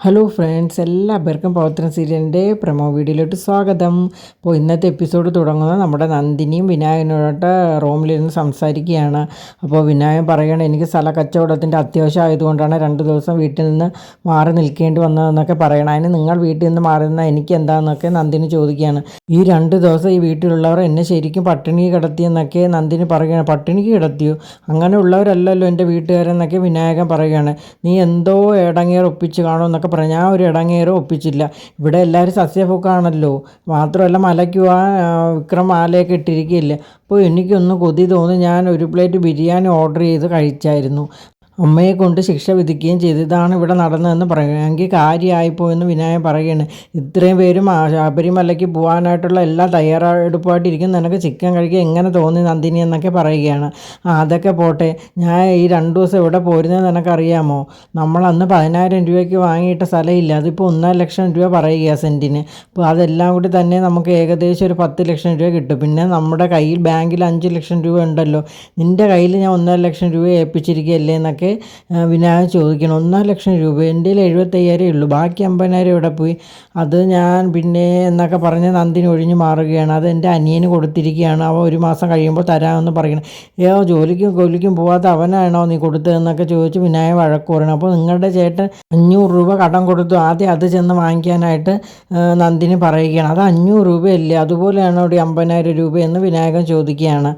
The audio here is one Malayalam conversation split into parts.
ഹലോ ഫ്രണ്ട്സ് എല്ലാവർക്കും പ്രവർത്തന സീരിയലിന്റെ പ്രമോ വീഡിയോയിലോട്ട് സ്വാഗതം. അപ്പോൾ ഇന്നത്തെ എപ്പിസോഡ് തുടങ്ങുന്നത് നമ്മുടെ നന്ദിനിയും വിനായകനോട്ട് റൂമിലിരുന്ന് സംസാരിക്കുകയാണ്. അപ്പോൾ വിനായകൻ പറയണം എനിക്ക് സ്ഥല കച്ചവടത്തിന്റെ അത്യാവശ്യം ആയതുകൊണ്ടാണ് രണ്ട് ദിവസം വീട്ടിൽ നിന്ന് മാറി നിൽക്കേണ്ടി വന്നതെന്നൊക്കെ പറയണം. അതിന് നിങ്ങൾ വീട്ടിൽ നിന്ന് മാറി നിന്നാൽ എനിക്ക് എന്താണെന്നൊക്കെ നന്ദിനി ചോദിക്കുകയാണ്. ഈ രണ്ട് ദിവസം ഈ വീട്ടിലുള്ളവർ എന്നെ ശരിക്കും പട്ടിണി കിടത്തിയെന്നൊക്കെ നന്ദിനി പറയുകയാണ്. പട്ടിണിക്ക് കിടത്തിയോ? അങ്ങനെയുള്ളവരല്ലല്ലോ എന്റെ വീട്ടുകാരെന്നൊക്കെ വിനായകൻ പറയുകയാണ്. നീ എന്തോ ഏടങ്ങേർ ഒപ്പിച്ച് കാണുമെന്നൊക്കെ പറഞ്ഞു ഞാൻ ഒരു ഇടങ്ങേറും ഒപ്പിച്ചില്ല. ഇവിടെ എല്ലാവരും സസ്യഭുക്കാണല്ലോ മാത്രമല്ല മലയ്ക്ക് ആ വിക്രം മാലയൊക്കെ ഇട്ടിരിക്കുകയില്ല. അപ്പോൾ എനിക്കൊന്ന് കൊതി തോന്നി. ഞാൻ ഒരു പ്ലേറ്റ് ബിരിയാണി ഓർഡർ ചെയ്ത് കഴിച്ചായിരുന്നു. അമ്മയെ കൊണ്ട് ശിക്ഷ വിധിക്കുകയും ചെയ്തു. ഇതാണ് ഇവിടെ നടന്നതെന്ന് പറയുമെങ്കിൽ കാര്യമായിപ്പോയെന്ന് വിനായൻ പറയുകയാണ്. ഇത്രയും പേരും ശബരിമലയ്ക്ക് പോകാനായിട്ടുള്ള എല്ലാ തയ്യാറെടുപ്പായിട്ടിരിക്കും നിനക്ക് ചിക്കൻ കഴിക്കുക എങ്ങനെ തോന്നി നന്ദിനി എന്നൊക്കെ പറയുകയാണ്. അതൊക്കെ പോട്ടെ. ഞാൻ ഈ രണ്ട് ദിവസം ഇവിടെ പോരുന്നത് നിനക്കറിയാമോ? നമ്മൾ അന്ന് പതിനായിരം രൂപയ്ക്ക് വാങ്ങിയിട്ട സ്ഥലമില്ല. അതിപ്പോൾ ഒന്നര ലക്ഷം രൂപ പറയുക സെന്റിന് അപ്പോൾ അതെല്ലാം കൂടി തന്നെ നമുക്ക് ഏകദേശം ഒരു പത്ത് ലക്ഷം രൂപ കിട്ടും. പിന്നെ നമ്മുടെ കയ്യിൽ ബാങ്കിൽ അഞ്ച് ലക്ഷം രൂപ ഉണ്ടല്ലോ. നിന്റെ കയ്യിൽ ഞാൻ ഒന്നര ലക്ഷം രൂപ ഏൽപ്പിച്ചിരിക്കുകയല്ലേ എന്നൊക്കെ എന്നൊക്കെ വിനായകൻ ചോദിക്കണം. ഒന്നര ലക്ഷം രൂപ. എന്റെ കയ്യിൽ ഉള്ളൂ. ബാക്കി അമ്പതിനായിരം ഇവിടെ പോയി? അത് ഞാൻ പിന്നെ എന്നൊക്കെ പറഞ്ഞ് നന്ദിനി ഒഴിഞ്ഞു മാറുകയാണ്. അത് എന്റെ അനിയന് കൊടുത്തിരിക്കുകയാണ്. അവ ഒരു മാസം കഴിയുമ്പോൾ തരാമെന്ന് പറയണം ഏ ജോലിക്കും ജോലിക്കും പോവാത്ത അവനാണോ നീ കൊടുത്തതെന്നൊക്കെ ചോദിച്ച് വിനായകൻ വഴക്ക് പറയണം അപ്പോൾ നിങ്ങളുടെ ചേട്ടൻ അഞ്ഞൂറ് രൂപ കടം കൊടുത്തു. ആദ്യം അത് ചെന്ന് വാങ്ങിക്കാനായിട്ട് നന്ദിനി പറയുകയാണ്. അത് അഞ്ഞൂറ് രൂപയല്ലേ? അതുപോലെയാണ് അവിടെ അമ്പതിനായിരം എന്ന് വിനായകൻ ചോദിക്കുകയാണ്.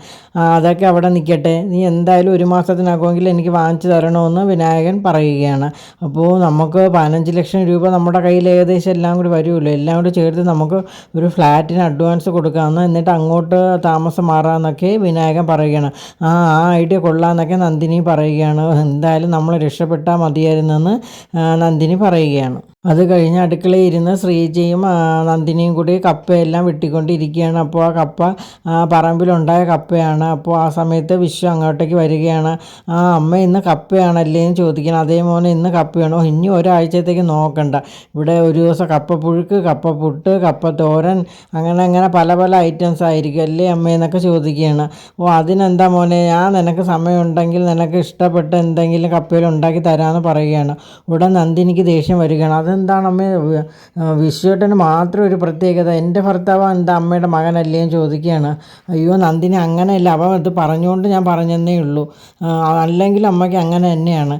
അതൊക്കെ അവിടെ നിൽക്കട്ടെ. നീ എന്തായാലും ഒരു മാസത്തിനകമെങ്കിലും എനിക്ക് വാങ്ങിച്ചു തരണമെന്ന് വിനായകൻ പറയുകയാണ്. അപ്പോൾ നമുക്ക് പതിനഞ്ച് ലക്ഷം രൂപ നമ്മുടെ കയ്യിൽ ഏകദേശം എല്ലാം കൂടി വരുമല്ലോ. എല്ലാം കൂടി ചേർത്ത് നമുക്ക് ഒരു ഫ്ലാറ്റിന് അഡ്വാൻസ് കൊടുക്കാമെന്ന് എന്നിട്ട് അങ്ങോട്ട് താമസം മാറാമെന്നൊക്കെ വിനായകൻ പറയുകയാണ്. ആ ആ ഐഡിയ കൊള്ളാമെന്നൊക്കെ നന്ദിനി പറയുകയാണ്. എന്തായാലും നമ്മൾ രക്ഷപ്പെട്ടാൽ മതിയായിരുന്നെന്ന് നന്ദിനി പറയുകയാണ്. അത് കഴിഞ്ഞ് അടുക്കളയിൽ ഇരുന്ന് ശ്രീജയും നന്ദിനിയും കൂടി കപ്പയെല്ലാം വെട്ടിക്കൊണ്ടിരിക്കുകയാണ്. അപ്പോൾ ആ കപ്പ പറമ്പിലുണ്ടായ കപ്പയാണ്. അപ്പോൾ ആ സമയത്ത് വിശ്വ അങ്ങോട്ടേക്ക് വരികയാണ്. ആ അമ്മ ഇന്ന് കപ്പയാണല്ലേ എന്ന് ചോദിക്കണം അതേ മോനെ ഇന്ന് കപ്പയാണോ? ഇനി ഒരാഴ്ചത്തേക്ക് നോക്കണ്ട. ഇവിടെ ഒരു ദിവസം കപ്പ പുഴുക്ക് കപ്പ പുട്ട് കപ്പ തോരൻ അങ്ങനെ അങ്ങനെ പല പല ഐറ്റംസ് ആയിരിക്കും അല്ലേ അമ്മ എന്നൊക്കെ ചോദിക്കുകയാണ്. ഓ അതിനെന്താ മോനെ? ഞാൻ നിനക്ക് സമയമുണ്ടെങ്കിൽ നിനക്ക് ഇഷ്ടപ്പെട്ട എന്തെങ്കിലും കപ്പയിൽ ഉണ്ടാക്കി തരാമെന്ന് പറയുകയാണ്. ഉടൻ നന്ദിനിക്ക് ദേഷ്യം വരികയാണ്. അത് അതെന്താണ് അമ്മ? വിശ്വേട്ടന് മാത്രം ഒരു പ്രത്യേകത. എന്റെ ഭർത്താവ് എന്റെ അമ്മയുടെ മകനല്ലേ എന്ന് ചോദിക്കുകയാണ്. അയ്യോ നന്ദിനി അങ്ങനെയല്ല. അവ അത് പറഞ്ഞുകൊണ്ട് ഞാൻ പറഞ്ഞതന്നേ ഉള്ളൂ. അല്ലെങ്കിൽ അമ്മയ്ക്ക് അങ്ങനെ തന്നെയാണ്.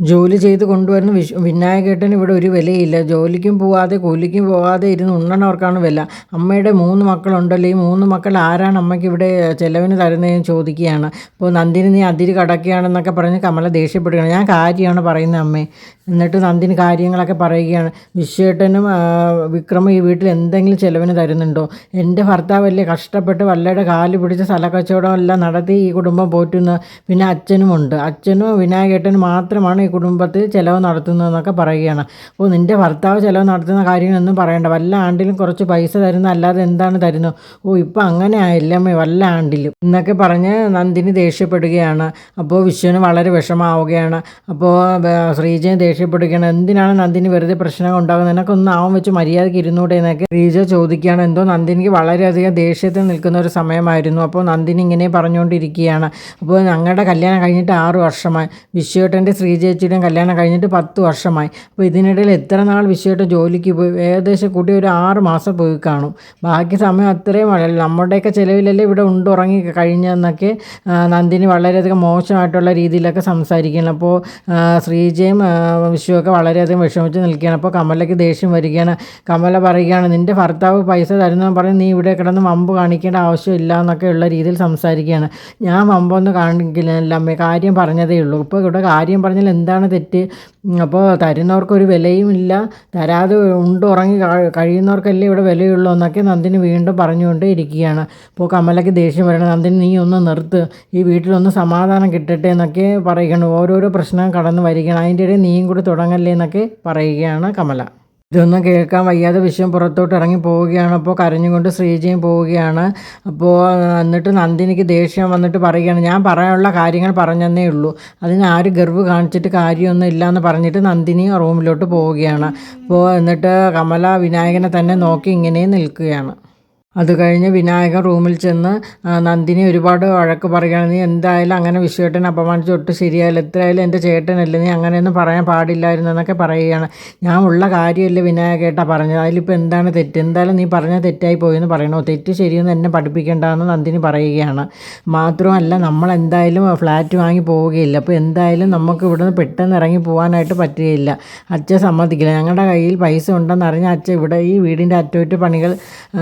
ജോലി ചെയ്ത് കൊണ്ടുവരുന്ന വിശ് വിനായകേട്ടന് ഇവിടെ ഒരു വിലയില്ല. ജോലിക്കും പോവാതെ കൂലിക്കും പോവാതെ ഇരുന്ന് ഉണ്ണണവർക്കാണ് വില. അമ്മയുടെ മൂന്ന് മക്കളുണ്ടല്ലോ. ഈ മൂന്ന് മക്കൾ ആരാണ് അമ്മയ്ക്ക് ഇവിടെ ചിലവിന് തരുന്നതെന്ന് ചോദിക്കുകയാണ്. അപ്പോൾ നന്ദിനി നീ അതിര് കടക്കുകയാണെന്നൊക്കെ പറഞ്ഞ് കമല ദേഷ്യപ്പെടുകയാണ്. ഞാൻ കാര്യമാണ് പറയുന്നത് അമ്മേ. എന്നിട്ട് നന്ദിനി കാര്യങ്ങളൊക്കെ പറയുകയാണ്. വിശ്വേട്ടനും വിക്രമം ഈ വീട്ടിൽ എന്തെങ്കിലും ചിലവിന് തരുന്നുണ്ടോ? എന്റെ ഭർത്താവ് വലിയ കഷ്ടപ്പെട്ട് വല്ലയുടെ കാൽ പിടിച്ച സ്ഥലക്കച്ചവടം എല്ലാം നടത്തി ഈ കുടുംബം പോറ്റുന്ന പിന്നെ അച്ഛനും ഉണ്ട് അച്ഛനും വിനായകേട്ടനും മാത്രമാണ് കുടുംബത്തിൽ ചിലവ് നടത്തുന്നതെന്നൊക്കെ പറയുകയാണ്. അപ്പോൾ നിന്റെ ഭർത്താവ് ചിലവ് നടത്തുന്ന കാര്യങ്ങളൊന്നും പറയണ്ട. വല്ല ആണ്ടിലും കുറച്ച് പൈസ തരുന്ന അല്ലാതെ എന്താണ് തരുന്നത്? ഓ ഇപ്പം അങ്ങനെ ആയില്ലമ്മേ വല്ല ആണ്ടിലും. എന്നൊക്കെ പറഞ്ഞ് നന്ദിനി ദേഷ്യപ്പെടുകയാണ്. അപ്പോൾ വിശ്വന് വളരെ വിഷമാവുകയാണ്. അപ്പോൾ ശ്രീജയെ ദേഷ്യപ്പെടുകയാണ്. എന്തിനാണ് നന്ദിനി വെറുതെ പ്രശ്നം ഉണ്ടാകുന്നത്? എന്നൊക്കെ ഒന്ന് ആവും വെച്ച് മര്യാദയ്ക്ക് ഇരുന്നൂടെ എന്നൊക്കെ ശ്രീജ ചോദിക്കുകയാണ്. എന്തോ നന്ദിനിക്ക് വളരെയധികം ദേഷ്യത്തിൽ നിൽക്കുന്ന ഒരു സമയമായിരുന്നു. അപ്പോൾ നന്ദിനി ഇങ്ങനെ പറഞ്ഞുകൊണ്ടിരിക്കുകയാണ്. അപ്പോൾ ഞങ്ങളുടെ കല്യാണം കഴിഞ്ഞിട്ട് ആറ് വർഷമായി. വിശ്വേട്ടന്റെ ശ്രീജ ചേച്ചിയുടെയും കല്യാണം കഴിഞ്ഞിട്ട് പത്ത് വർഷമായി. അപ്പോൾ ഇതിനിടയിൽ എത്ര നാൾ വിഷയമായിട്ട് ജോലിക്ക് പോയി? ഏകദേശം കൂടി ഒരു ആറ് മാസം പോയി കാണും. ബാക്കി സമയം അത്രയും വളരെ നമ്മുടെയൊക്കെ ചിലവിലല്ലേ ഇവിടെ ഉണ്ടുറങ്ങി കഴിഞ്ഞെന്നൊക്കെ നന്ദിനി വളരെയധികം മോശമായിട്ടുള്ള രീതിയിലൊക്കെ സംസാരിക്കുകയാണ്. അപ്പോൾ ശ്രീജയും വിശ്വമൊക്കെ വളരെയധികം വിഷമിച്ച് നിൽക്കുകയാണ്. അപ്പോൾ കമലയ്ക്ക് ദേഷ്യം വരികയാണ്. കമല പറയുകയാണ് നിന്റെ ഭർത്താവ് പൈസ തരുന്നതെന്ന് പറഞ്ഞ് നീ ഇവിടെ കിടന്ന് വമ്പ് കാണിക്കേണ്ട ആവശ്യമില്ല എന്നൊക്കെ ഉള്ള രീതിയിൽ സംസാരിക്കുകയാണ്. ഞാൻ വമ്പൊന്നും കാണിക്കില്ല അമ്മേ. കാര്യം പറഞ്ഞതേ ഉള്ളൂ. ഇപ്പോൾ ഇവിടെ കാര്യം പറഞ്ഞാൽ എന്ത് എന്താണ് തെറ്റ്? അപ്പോൾ തരുന്നവർക്കൊരു വിലയും ഇല്ല. തരാതെ ഉണ്ടുറങ്ങി കഴിയുന്നവർക്കല്ലേ ഇവിടെ വിലയുള്ളൂ എന്നൊക്കെ നന്ദിനി വീണ്ടും പറഞ്ഞുകൊണ്ട് ഇരിക്കുകയാണ്. അപ്പോൾ കമലയ്ക്ക് ദേഷ്യം വരണം. നന്ദിനി നീ ഒന്ന് നിർത്ത്. ഈ വീട്ടിലൊന്ന് സമാധാനം കിട്ടട്ടെ എന്നൊക്കെ പറയുകയാണ്. ഓരോരോ പ്രശ്നം കടന്നു വരികയാണ്. അതിന്റെ ഇടയിൽ നീയും കൂടി തുടങ്ങല്ലേ എന്നൊക്കെ പറയുകയാണ് കമല. ഇതൊന്നും കേൾക്കാൻ വയ്യാതെ വിഷയം പുറത്തോട്ട് ഇറങ്ങി പോവുകയാണ്. അപ്പോൾ കരഞ്ഞുകൊണ്ട് ശ്രീജയും പോവുകയാണ്. അപ്പോൾ എന്നിട്ട് നന്ദിനിക്ക് ദേഷ്യം വന്നിട്ട് പറയുകയാണ് ഞാൻ പറയാനുള്ള കാര്യങ്ങൾ പറഞ്ഞതന്നേ ഉള്ളൂ. അതിന് ആര് ഗർവ് കാണിച്ചിട്ട് കാര്യമൊന്നും ഇല്ല എന്ന് പറഞ്ഞിട്ട് നന്ദിനി റൂമിലോട്ട് പോവുകയാണ്. അപ്പോൾ എന്നിട്ട് കമല വിനായകനെ തന്നെ നോക്കി ഇങ്ങനെ നിൽക്കുകയാണ്. അത് കഴിഞ്ഞ് വിനായകൻ റൂമിൽ ചെന്ന് നന്ദിനി ഒരുപാട് വഴക്ക് പറയുകയാണ് നീ എന്തായാലും അങ്ങനെ വിശ്വേട്ടനെ അപമാനിച്ച് ഒട്ടും ശരിയായില്ല എത്രയായാലും എന്റെ ചേട്ടനല്ലേ നീ അങ്ങനെയൊന്നും പറയാൻ പാടില്ലായിരുന്നു എന്നൊക്കെ പറയുകയാണ്. ഞാൻ ഉള്ള കാര്യമല്ലേ വിനായകേട്ടാ പറഞ്ഞത് അതിലിപ്പോൾ എന്താണ് തെറ്റ്? എന്തായാലും നീ പറഞ്ഞ തെറ്റായി പോയെന്ന് പറയണോ? തെറ്റ് ശരിയെന്ന് എന്നെ പഠിപ്പിക്കേണ്ടതെന്ന് നന്ദിനി പറയുകയാണ്. മാത്രമല്ല നമ്മൾ എന്തായാലും ഫ്ലാറ്റ് വാങ്ങി പോവുകയില്ല അപ്പോൾ എന്തായാലും നമുക്ക് ഇവിടുന്ന് പെട്ടെന്ന് ഇറങ്ങി പോകാനായിട്ട് പറ്റുകയില്ല. അച്ഛൻ സമ്മതിക്കില്ല. ഞങ്ങളുടെ കയ്യിൽ പൈസ ഉണ്ടെന്ന് അറിഞ്ഞ അച്ഛൻ ഇവിടെ ഈ വീടിന്റെ അറ്റകുറ്റ പണികൾ ആ,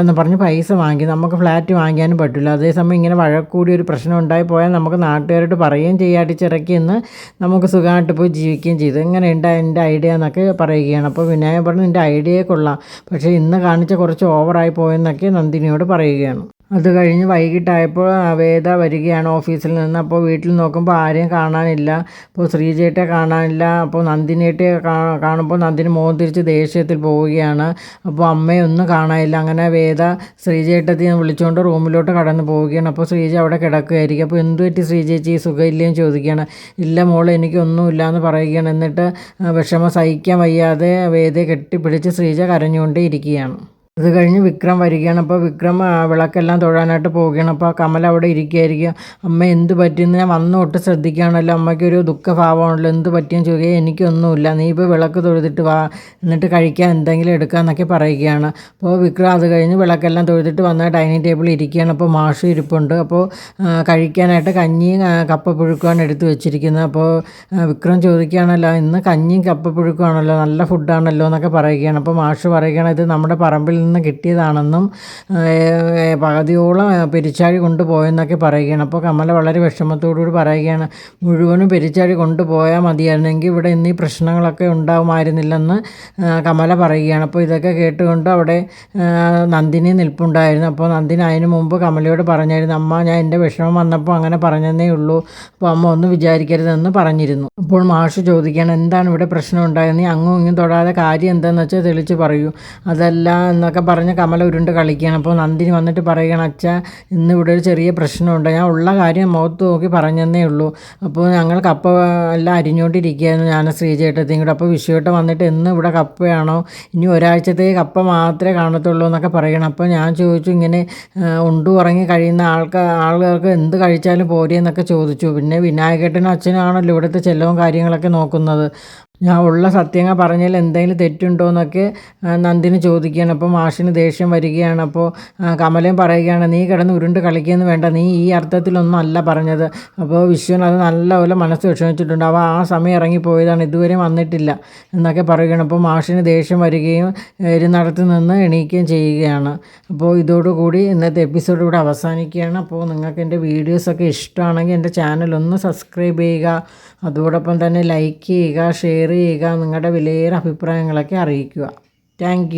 തീർക്കാനെന്ന് പറഞ്ഞ് പൈസ വാങ്ങി നമുക്ക് ഫ്ലാറ്റ് വാങ്ങിക്കാനും പറ്റില്ല. അതേസമയം ഇങ്ങനെ വഴക്കൂടി ഒരു പ്രശ്നം ഉണ്ടായി പോയാൽ നമുക്ക് നാട്ടുകാരോട് പറയുകയും ചെയ്യാം അടിച്ചിറക്കിയെന്ന് നമുക്ക് സുഖമായിട്ട് പോയി ജീവിക്കുകയും ചെയ്തു. ഇങ്ങനെ ഉണ്ട് എന്റെ ഐഡിയ എന്നൊക്കെ പറയുകയാണ്. അപ്പോൾ വിനായകൻ പറഞ്ഞു നിന്റെ ഐഡിയ കൊള്ളാം. പക്ഷേ ഇന്ന് കാണിച്ച കുറച്ച് ഓവറായി പോയെന്നൊക്കെ നന്ദിനിയോട് പറയുകയാണ്. അത് കഴിഞ്ഞ് വൈകിട്ടായപ്പോൾ അവേദ വരികയാണ് ഓഫീസിൽ നിന്ന്. അപ്പോൾ വീട്ടിൽ നോക്കുമ്പോൾ ആരെയും കാണാനില്ല. അപ്പോൾ ശ്രീജേട്ടെ കാണാനില്ല. അപ്പോൾ നന്ദിനിയേട്ടെ കാ- കാണുമ്പോൾ നന്ദിനി മോൻ തിരിച്ച് ദേഷ്യത്തിൽ പോവുകയാണ്. അപ്പോൾ അമ്മയെ ഒന്നും കാണാനില്ല. അങ്ങനെ വേദ ശ്രീജേട്ടത്തി വിളിച്ചുകൊണ്ട് റൂമിലോട്ട് കടന്നു പോവുകയാണ്. അപ്പോൾ ശ്രീജ അവിടെ കിടക്കുകയായിരിക്കും. അപ്പോൾ എന്ത് പറ്റി ശ്രീജേച്ചി? സുഖമില്ലെന്ന് ചോദിക്കുകയാണ്. ഇല്ല മോൾ എനിക്കൊന്നുമില്ല എന്ന് പറയുകയാണ്. എന്നിട്ട് വിഷമം സഹിക്കാൻ വയ്യാതെ വേദയെ കെട്ടിപ്പിടിച്ച് ശ്രീജ കരഞ്ഞുകൊണ്ടേ ഇരിക്കുകയാണ് അത് കഴിഞ്ഞ് വിക്രം വരികയാണ്. അപ്പോൾ വിക്രം വിളക്കെല്ലാം തൊഴാനായിട്ട് പോവുകയാണ്. അപ്പോൾ കമൽ അവിടെ ഇരിക്കുകയായിരിക്കും. അമ്മ എന്ത് പറ്റിയെന്ന് ഞാൻ വന്നോട്ട് ശ്രദ്ധിക്കുകയാണല്ലോ. അമ്മയ്ക്കൊരു ദുഃഖഭാവമാണല്ലോ. എന്ത് പറ്റിയെന്ന് ചോദിക്കുക എനിക്കൊന്നുമില്ല. നീ ഇപ്പോൾ വിളക്ക് തൊഴുതിട്ട് വാ. എന്നിട്ട് കഴിക്കാൻ എന്തെങ്കിലും എടുക്കാമെന്നൊക്കെ പറയുകയാണ്. അപ്പോൾ വിക്രം അത് കഴിഞ്ഞ് വിളക്കെല്ലാം തൊഴുതിട്ട് വന്ന ഡൈനിങ് ടേബിളിൽ ഇരിക്കുകയാണ്. അപ്പോൾ മാഷ് ഇരിപ്പുണ്ട്. അപ്പോൾ കഴിക്കാനായിട്ട് കഞ്ഞിയും കപ്പ കപ്പപ്പുഴുക്കുമാണ് എടുത്ത് വെച്ചിരിക്കുന്നത്. അപ്പോൾ വിക്രം ചോദിക്കുകയാണല്ലോ ഇന്ന് കഞ്ഞിയും കപ്പപ്പുഴുക്കുമാണല്ലോ. നല്ല ഫുഡാണല്ലോ എന്നൊക്കെ പറയുകയാണ്. അപ്പോൾ മാഷ് പറയുകയാണ് ഇത് നമ്മുടെ പറമ്പിൽ നിന്ന് കിട്ടിയതാണെന്നും പകുതിയോളം പെരിച്ചാഴി കൊണ്ടുപോയെന്നൊക്കെ പറയുകയാണ്. അപ്പോൾ കമല വളരെ വിഷമത്തോടുകൂടി പറയുകയാണ് മുഴുവനും പെരിച്ചാഴി കൊണ്ടുപോയാൽ മതിയായിരുന്നെങ്കിൽ ഇവിടെ ഇന്ന് പ്രശ്നങ്ങളൊക്കെ ഉണ്ടാകുമായിരുന്നില്ലെന്ന് കമല പറയുകയാണ്. അപ്പോൾ ഇതൊക്കെ കേട്ടുകൊണ്ട് അവിടെ നന്ദിനി നിൽപ്പുണ്ടായിരുന്നു. അപ്പോൾ നന്ദിനി അതിന് മുമ്പ് കമലയോട് പറഞ്ഞായിരുന്നു അമ്മ ഞാൻ എന്റെ വിഷമം വന്നപ്പോൾ അങ്ങനെ പറഞ്ഞതേ ഉള്ളൂ. അപ്പോൾ അമ്മ ഒന്നും വിചാരിക്കരുതെന്ന് പറഞ്ഞിരുന്നു. അപ്പോൾ മാഷ് ചോദിക്കുകയാണ് എന്താണ് ഇവിടെ പ്രശ്നം ഉണ്ടായത്? നീ അങ്ങും ഇങ്ങും തൊടാതെ കാര്യം എന്താണെന്ന് വെച്ചാൽ തെളിച്ച് പറയൂ. അതല്ല എന്നൊക്കെ പറഞ്ഞ് കമല ഉരുണ്ട് കളിക്കുകയാണ്. അപ്പോൾ നന്ദിനി വന്നിട്ട് പറയുകയാണ് അച്ഛ ഇന്ന് ഇവിടെ ഒരു ചെറിയ പ്രശ്നമുണ്ട്. ഞാൻ ഉള്ള കാര്യം മുഖത്ത് നോക്കി പറഞ്ഞെന്നേ ഉള്ളൂ. അപ്പോൾ ഞങ്ങൾ കപ്പ എല്ലാം അരിഞ്ഞുകൊണ്ടിരിക്കുകയായിരുന്നു ഞാൻ ശ്രീചേട്ടത്തെയും കൂടെ. അപ്പോൾ വിഷുവേട്ടൻ വന്നിട്ട് ഇന്ന് ഇവിടെ കപ്പയാണോ? ഇനി ഒരാഴ്ചത്തേക്ക് കപ്പ മാത്രമേ കാണത്തുള്ളൂ എന്നൊക്കെ പറയണം അപ്പോൾ ഞാൻ ചോദിച്ചു ഇങ്ങനെ ഉണ്ടു ഉറങ്ങി കഴിയുന്ന ആൾക്ക് ആളുകൾക്ക് എന്ത് കഴിച്ചാലും പോരെ എന്നൊക്കെ ചോദിച്ചു. പിന്നെ വിനായകേട്ടനും അച്ഛനാണല്ലോ ഇവിടുത്തെ ചെലവും കാര്യങ്ങളൊക്കെ നോക്കുന്നത്. ഞാൻ ഉള്ള സത്യങ്ങൾ പറഞ്ഞാൽ എന്തെങ്കിലും തെറ്റുണ്ടോ എന്നൊക്കെ നന്ദിനി ചോദിക്കുകയാണ്. അപ്പോൾ മാഷിന് ദേഷ്യം വരികയാണ്. അപ്പോൾ കമലയും പറയുകയാണ് നീ കിടന്ന് ഉരുണ്ട് കളിക്കുകയെന്ന് വേണ്ട. നീ ഈ അർത്ഥത്തിലൊന്നും അല്ല പറഞ്ഞത്. അപ്പോൾ വിശ്വൻ അത് നല്ലപോലെ മനസ്സ് വിഷമിച്ചിട്ടുണ്ട്. അവ ആ സമയം ഇറങ്ങിപ്പോയതാണ്. ഇതുവരെ വന്നിട്ടില്ല എന്നൊക്കെ പറയുകയാണ്. അപ്പോൾ മാഷിന് ദേഷ്യം വരികയും എരുന്നടത്ത് നിന്ന് എണീക്കുകയും ചെയ്യുകയാണ്. അപ്പോൾ ഇതോടുകൂടി ഇന്നത്തെ എപ്പിസോഡ് ഇവിടെ അവസാനിക്കുകയാണ്. അപ്പോൾ നിങ്ങൾക്ക് എന്റെ വീഡിയോസൊക്കെ ഇഷ്ടമാണെങ്കിൽ എന്റെ ചാനൽ ഒന്ന് സബ്സ്ക്രൈബ് ചെയ്യുക. അതോടൊപ്പം തന്നെ ലൈക്ക് ചെയ്യുക ചെയ്യുക നിങ്ങളുടെ വിലയേറെ അഭിപ്രായങ്ങളൊക്കെ അറിയിക്കുക. താങ്ക്